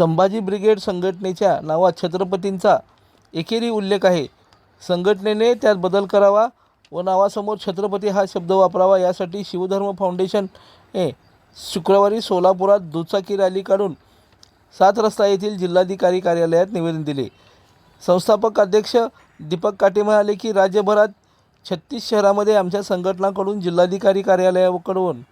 Sambhaji brigade संघटनेच्या नावात छत्रपतींचा एकेरी उल्लेख आहे. संघटनेने त्यात बदल करावा व नावासमोर छत्रपती हा शब्द वापरावा यासाठी शिवधर्म फाउंडेशन हे शुक्रवारी सोलापुरात दुचाकी रॅली काढून सात रस्ता येथील जिल्हाधिकारी कार्यालयात निवेदन दिले. संस्थापक अध्यक्ष दीपक काटे म्हणाले की राज्यभरात छत्तीस शहरामध्ये आमच्या संघटनाकडून जिल्हाधिकारी कार्यालयाकडून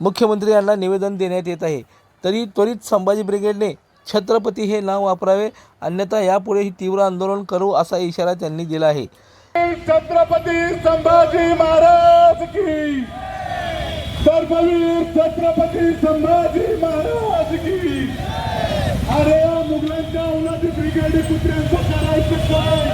मुख्यमंत्री यांना निवेदन देण्यात येत आहे. तरी त्वरित संभाजी ब्रिगेडने छत्रपती हे नाव वापरावे अन्यथा यापुढे ही तीव्र आंदोलन करू असा इशारा त्यांनी दिला आहे. छत्रपती संभाजी महाराज की. सर्ववीर छत्रपती संभाजी महाराज की. अरे मुघलांच्या औलादी ब्रिगेड कुत्र्यांचं करायचं काय?